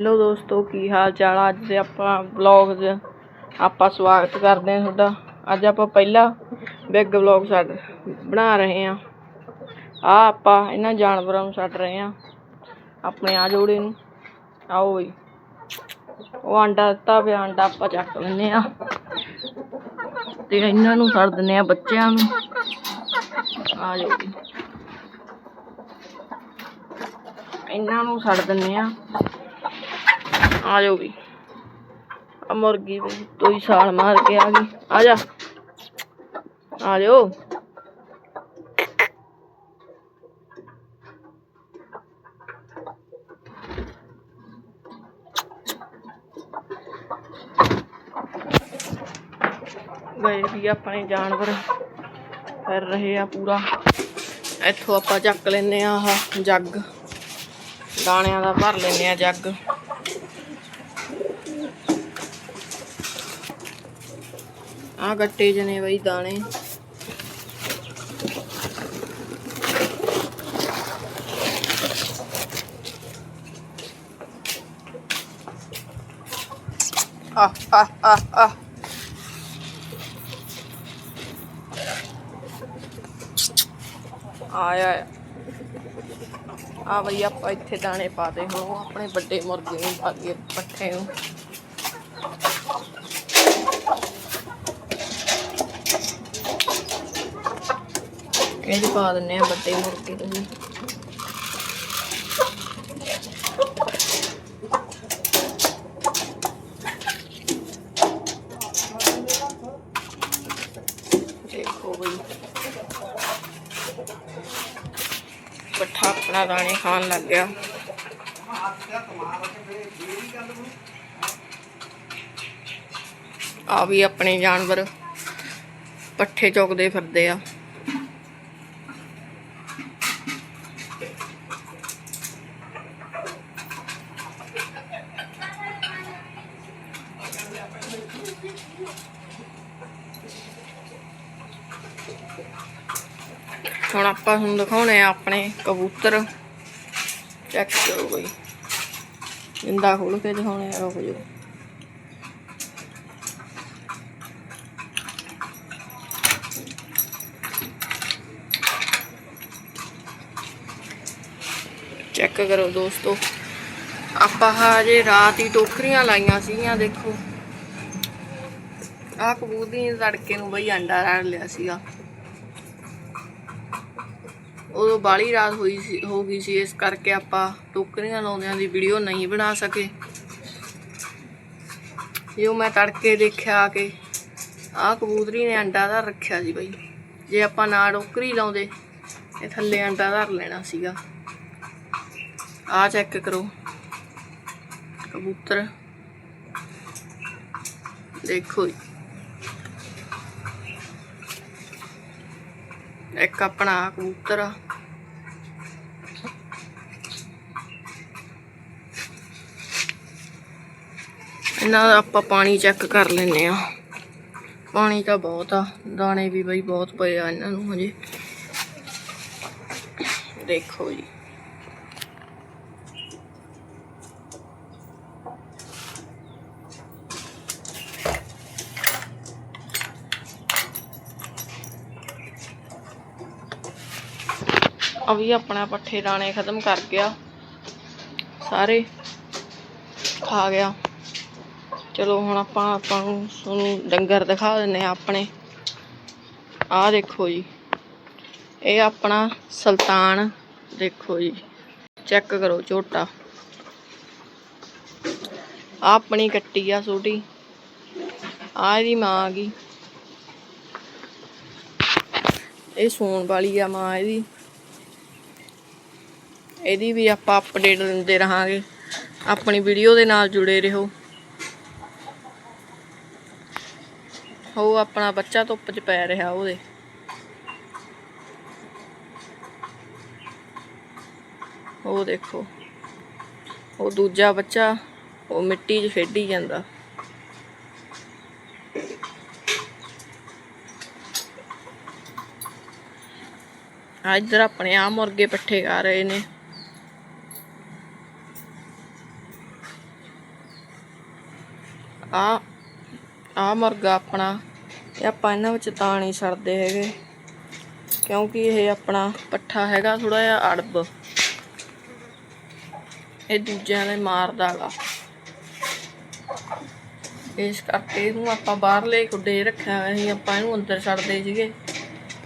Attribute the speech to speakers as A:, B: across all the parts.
A: Hello ਦੋਸਤੋ, ਕੀ ਹਾਲ ਚਾਲ ਅੱਜ ਦੇ ਆਪਾਂ ਵਲੌਗ 'ਚ ਆਪਾਂ ਸਵਾਗਤ ਕਰਦੇ ਹਾਂ ਤੁਹਾਡਾ। ਅੱਜ ਆਪਾਂ ਪਹਿਲਾ ਬਿਗ ਵਲੌਗ ਛੱਡ ਬਣਾ ਰਹੇ ਹਾਂ। ਆ ਆਪਾਂ ਇਹਨਾਂ ਜਾਨਵਰਾਂ ਨੂੰ ਛੱਡ ਰਹੇ ਹਾਂ, ਆਪਣੇ ਆ ਜੋੜੇ ਨੂੰ। ਆਓ ਬਈ। ਉਹ ਆਂਡਾ ਦਿੱਤਾ ਪਿਆ, ਆਂਡਾ ਆਪਾਂ ਚੱਕ ਲੈਂਦੇ ਆ ਤੇ ਇਹਨਾਂ ਨੂੰ ਛੱਡ ਦਿੰਦੇ ਆ ਬੱਚਿਆਂ ਨੂੰ। ਆ ਜਾਓ ਇਹਨਾਂ ਨੂੰ ਛੱਡ ਦਿੰਦੇ ਆ ਆ ਜਾਓ ਵੀ। ਆ ਮੁਰਗੀ ਵੀ ਦੋ ਹੀ ਸਾਲ ਮਾਰ ਕੇ ਆ ਗਈ। ਆ ਜਾ। ਆ ਜਾਓ ਗਏ ਵੀ ਆਪਣੇ ਜਾਨਵਰ। ਫਿਰ ਰਹੇ ਆ ਪੂਰਾ। ਇੱਥੋਂ ਆਪਾਂ ਚੱਕ ਲੈਨੇ ਆ ਆਹ ਜੱਗ। ਦਾਣਿਆਂ ਦਾ ਭਰ ਲੈਨੇ ਆ ਜੱਗ। ਆ ਗੱਟੇ ਜਨੇ ਬਈ, ਦਾਣੇ। ਆ ਆ ਆ ਆ ਆਇਆ ਆ ਬਈ, ਆਪਾਂ ਇੱਥੇ ਦਾਣੇ ਪਾਦੇ ਹੁਣ ਆਪਣੇ ਵੱਡੇ ਮੁਰਗੇ ਨੂੰ ਪਾ ਕੇ ਪੱਠੇ ਨੂੰ। ਇਹ 'ਚ ਪਾ ਦਿੰਨੇ ਆ ਵੱਡੇ ਮੁਰਗੇ ਨੂੰ ਵੀ ਦੇਖੋ ਬਈ। ਬੱਠਾ ਆਪਣਾ ਦਾਣੇ ਖਾਣ ਲੱਗ ਗਿਆ। ਆ ਵੀ ਆਪਣੇ ਜਾਨਵਰ ਪੱਠੇ ਚੁਗਦੇ ਫਿਰਦੇ ਆ। ਹੁਣ ਆਪਾਂ ਤੁਹਾਨੂੰ ਦਿਖਾਉਣੇ ਆ ਆਪਣੇ ਕਬੂਤਰ। ਚੈੱਕ ਕਰੋ ਬਈ ਜਿੰਦਾ ਖੋਲ ਕੇ ਦਿਖਾਉਣੇ ਆ, ਰੁਕ ਜਾਓ। ਚੈੱਕ ਕਰੋ ਦੋਸਤੋ। ਆਪਾਂ ਹਜੇ ਰਾਤ ਹੀ ਟੋਕਰੀਆਂ ਲਾਈਆਂ ਸੀਗੀਆਂ, ਦੇਖੋ। ਆਹ ਕਬੂਤਰੀ ਨੇ ਤੜਕੇ ਨੂੰ ਬਈ ਅੰਡਾ ਰੱਖ ਲਿਆ ਸੀਗਾ। ਉਦੋਂ ਬਾਲੀ ਰਾਤ ਹੋਈ ਸੀ, ਹੋ ਗਈ ਸੀ, ਇਸ ਕਰਕੇ ਆਪਾਂ ਟੋਕਰੀਆਂ ਲਾਉਂਦਿਆਂ ਦੀ ਵੀਡੀਓ ਨਹੀਂ ਬਣਾ ਸਕੇ। ਜੋ ਮੈਂ ਤੜਕੇ ਦੇਖਿਆ ਕਿ ਆਹ ਕਬੂਤਰੀ ਨੇ ਅੰਡਾ ਧਰ ਰੱਖਿਆ ਸੀ ਬਈ। ਜੇ ਆਪਾਂ ਨਾ ਟੋਕਰੀ ਲਾਉਂਦੇ, ਇਹ ਥੱਲੇ ਅੰਡਾ ਧਰ ਲੈਣਾ ਸੀਗਾ। ਆ ਚੈੱਕ ਕਰੋ। ਕਬੂਤਰ। ਦੇਖੋ ਇੱਕ ਆਪਣਾ ਕਬੂਤਰ ਆ। ਇਹਨਾਂ ਦਾ ਆਪਾਂ ਪਾਣੀ ਚੈੱਕ ਕਰ ਲੈਨੇ ਆ ਪਾਣੀ ਤਾਂ ਬਹੁਤ ਆ, ਦਾਣੇ ਵੀ ਬਈ ਬਹੁਤ ਪਏ ਆ ਇਹਨਾਂ ਨੂੰ ਹਜੇ। ਦੇਖੋ ਜੀ। ਅਭੀ ਆਪਣਾ ਪੱਠੇ ਦਾਣੇ ਖਤਮ ਕਰ ਗਿਆ। ਸਾਰੇ ਖਾ ਗਿਆ। ਚਲੋ ਹੁਣ ਆਪਾਂ ਆਪਾਂ ਨੂੰ ਤੁਹਾਨੂੰ ਡੰਗਰ ਦਿਖਾ ਦਿੰਨੇ ਆ ਆਪਣੇ। ਆਹ ਦੇਖੋ ਜੀ। ਇਹ ਆਪਣਾ ਸੁਲਤਾਨ, ਦੇਖੋ ਜੀ। ਚੈੱਕ ਕਰੋ ਝੋਟਾ। ਆਹ ਆਪਣੀ ਕੱਟੀ ਆ ਛੋਟੀ ਆ ਇਹਦੀ ਮਾਂ ਆ ਗਈ। ਇਹ ਸੂਣ ਵਾਲੀ ਆ ਮਾਂ ਇਹਦੀ। ਇਹਦੀ ਵੀ ਆਪਾਂ ਅਪਡੇਟ ਦਿੰਦੇ ਰਹਾਂਗੇ। ਆਪਣੀ ਵੀਡੀਓ ਦੇ ਨਾਲ ਜੁੜੇ ਰਹੋ। ਉਹ ਆਪਣਾ ਬੱਚਾ ਧੁੱਪ 'ਚ ਪੈ ਰਿਹਾ ਉਹਦੇ। ਉਹ ਦੇਖੋ। ਉਹ ਦੂਜਾ ਬੱਚਾ, ਉਹ ਮਿੱਟੀ 'ਚ ਖੇਡੀ ਜਾਂਦਾ। ਆ ਇੱਧਰ ਆਪਣੇ ਆ ਮੁਰਗੇ ਪੱਠੇ ਕਰ ਰਹੇ ਨੇ। ਆ ਆ ਮੁਰਗਾ ਆਪਣਾ। ਇਹ ਆਪਾਂ ਇਹਨਾਂ ਵਿੱਚ ਤਾਂ ਨਹੀਂ ਛੱਡਦੇ ਹੈਗੇ। ਕਿਉਂਕਿ ਇਹ ਆਪਣਾ ਪੱਠਾ ਹੈਗਾ ਥੋੜਾ ਜਿਹਾ ਅੜਬ। ਇਹ ਦੂਜਿਆਂ ਦੇ ਮਾਰਦਾ ਗਾ। ਇਸ ਕਰਕੇ ਇਹਨੂੰ ਆਪਾਂ ਬਾਹਰਲੇ ਖੁੱਡੇ ਰੱਖਿਆ ਹੋਇਆ ਸੀ, ਆਪਾਂ ਇਹਨੂੰ ਅੰਦਰ ਛੱਡਦੇ ਸੀਗੇ।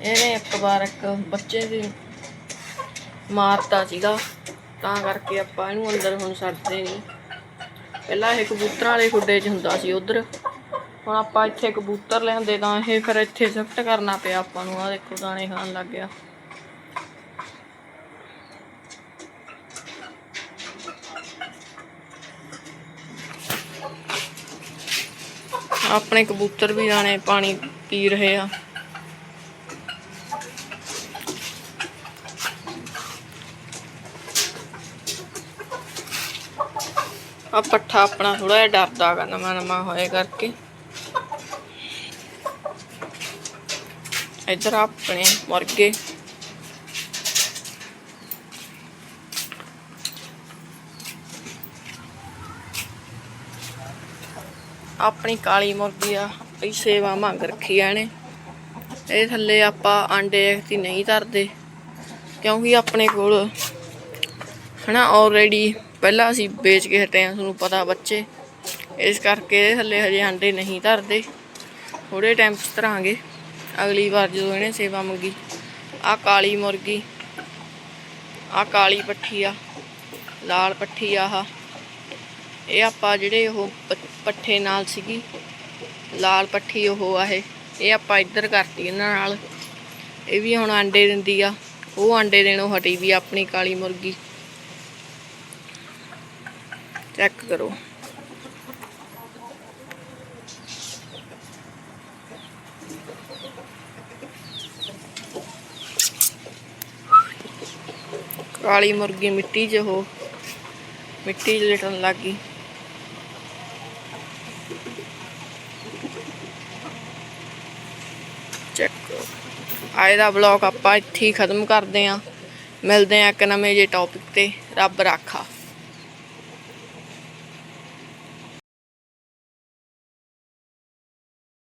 A: ਇਹਨੇ ਇੱਕ ਵਾਰ ਇੱਕ ਬੱਚੇ ਦੀ ਮਾਰਤਾ ਸੀਗਾ। ਤਾਂ ਕਰਕੇ ਆਪਾਂ ਇਹਨੂੰ ਅੰਦਰ ਹੁਣ ਛੱਡਦੇ ਨਹੀਂ। ਪਹਿਲਾਂ ਇਹ ਕਬੂਤਰਾਂ ਵਾਲੇ ਖੁੱਡੇ 'ਚ ਹੁੰਦਾ ਸੀ ਉਧਰ। ਹੁਣ ਆਪਾਂ ਇੱਥੇ ਕਬੂਤਰ ਲਿਆਂਦੇ ਤਾਂ ਇਹ ਫਿਰ ਇੱਥੇ ਸ਼ਿਫਟ ਕਰਨਾ ਪਿਆ ਆਪਾਂ ਨੂੰ। ਆ ਦੇਖੋ ਦਾਣੇ ਖਾਣ ਲੱਗ ਗਿਆ। ਆਪਣੇ ਕਬੂਤਰ ਵੀ ਦਾਣੇ ਪਾਣੀ ਪੀ ਰਹੇ ਆ। ਆ ਪੱਠਾ ਆਪਣਾ ਥੋੜਾ ਜਿਹਾ ਡਰਦਾ ਗਾ, ਨਵਾਂ ਨਵਾਂ ਹੋਏ ਕਰਕੇ। ਇੱਧਰ ਆਪਣੇ ਮੁਰਗੇ। ਆਪਣੀ ਕਾਲੀ ਮੁਰਗੀ ਆ ਇਹ ਸੇਵਾ ਮੰਗ ਰੱਖੀ ਆ ਇਹਨੇ। ਇਹ ਥੱਲੇ ਆਪਾਂ ਆਂਡੇ ਐਕਤੀ ਨਹੀਂ ਧਰਦੇ, ਕਿਉਂਕਿ ਆਪਣੇ ਕੋਲ ਹਨਾ ਆਲਰੇਡੀ ਪਹਿਲਾਂ ਅਸੀਂ ਵੇਚ ਕੇ ਹਟੇ ਆ ਤੁਹਾਨੂੰ ਪਤਾ ਬੱਚੇ। ਇਸ ਕਰਕੇ ਇਹਦੇ ਥੱਲੇ ਹਜੇ ਆਂਡੇ ਨਹੀਂ ਧਰਦੇ। ਥੋੜੇ ਟਾਈਮ 'ਚ ਧਰਾਂਗੇ। ਅਗਲੀ ਵਾਰ ਜਦੋਂ ਇਹਨੇ ਸੇਵਾ ਮੰਗੀ ਆ ਕਾਲੀ ਮੁਰਗੀ ਆ ਕਾਲੀ ਪੱਠੀ ਆ, ਲਾਲ ਪੱਠੀ ਆ ਆਹ। ਇਹ ਆਪਾਂ ਜਿਹੜੇ ਉਹ ਪੱਠੇ ਨਾਲ ਸੀਗੀ, ਲਾਲ ਪੱਠੀ ਉਹ ਆ ਇਹ। ਇਹ ਆਪਾਂ ਇੱਧਰ ਕਰਤੀ ਇਹਨਾਂ ਨਾਲ। ਇਹ ਵੀ ਹੁਣ ਆਂਡੇ ਦਿੰਦੀ ਆ। ਉਹ ਆਂਡੇ ਦੇਣੋਂ ਹਟੀ ਵੀ ਆਪਣੀ ਕਾਲੀ ਮੁਰਗੀ। ਚੈੱਕ ਕਰੋ। ਕਾਲੀ ਮੁਰਗੀ ਮਿੱਟੀ 'ਚ ਹੋ ਮਿੱਟੀ 'ਚ ਲਟਣ ਲੱਗ ਗਈ। ਚੈੱਕ ਆਏ ਦਾ ਵਲੌਗ ਆਪਾਂ ਇੱਥੇ ਹੀ ਖਤਮ ਕਰਦੇ ਆਂ ਮਿਲਦੇ ਆਂ ਇੱਕ ਨਵੇਂ ਜੇ ਟੌਪਿਕ ਤੇ। ਰੱਬ ਰਾਖਾ।